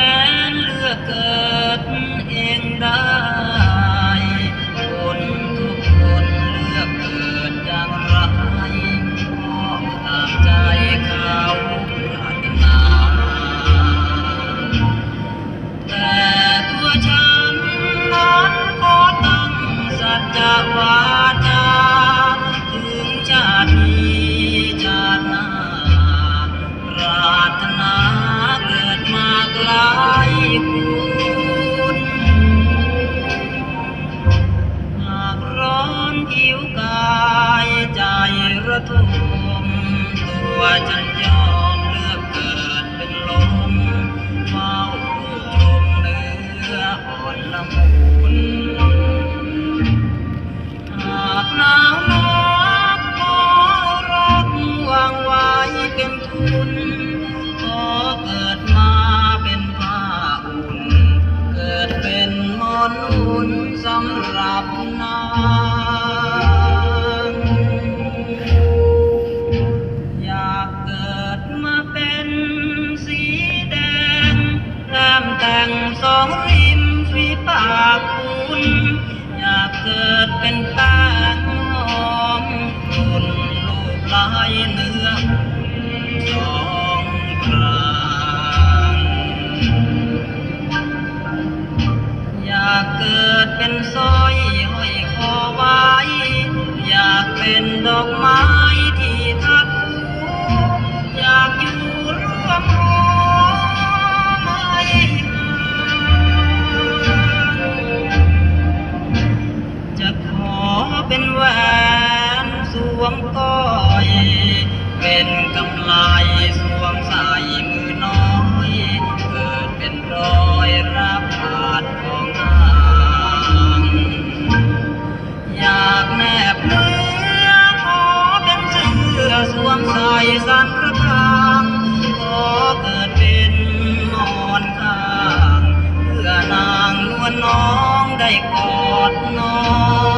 ม้นเลือกเกิดเองได้คนทุกคนเลือกเกิดอย่างไรมองตามใจเขาปรารถนาแต่ตัวฉันนั้นก็ตั้งสัจจะไว้ ฉันยอมเลือกเกิดเป็นลมเฝ้าผู้ชมเนื้ออ่อนละมุนหากหนาวนักขอรักวางไว้เป็นทุนขอเกิดมาเป็นผ้าอุ่น เกิดเป็นมอนอุ่นสำหรับนา แต่งสองริมฝีปากคุณอยากเกิดเป็นแป้งหอมกลุ่นลูกลายเนื้อสองกลางอยากเกิดเป็นสร้อยห้อยคอไว้ อยากเป็นดอกไม้ที่ทัดหูอยากอยู่ร่วมหอไม่ เป็นแหวนสวมก้อย เป็นกำไลสวมใส่มือน้อย เกิดเป็นรอยรับขาดของนางอยากแนบเนื้อขอเป็นเสื้อสวมใส่สังกระทางขอเกิดเป็นหมอนข้างเพื่อนางนวลน้องได้กอดนอน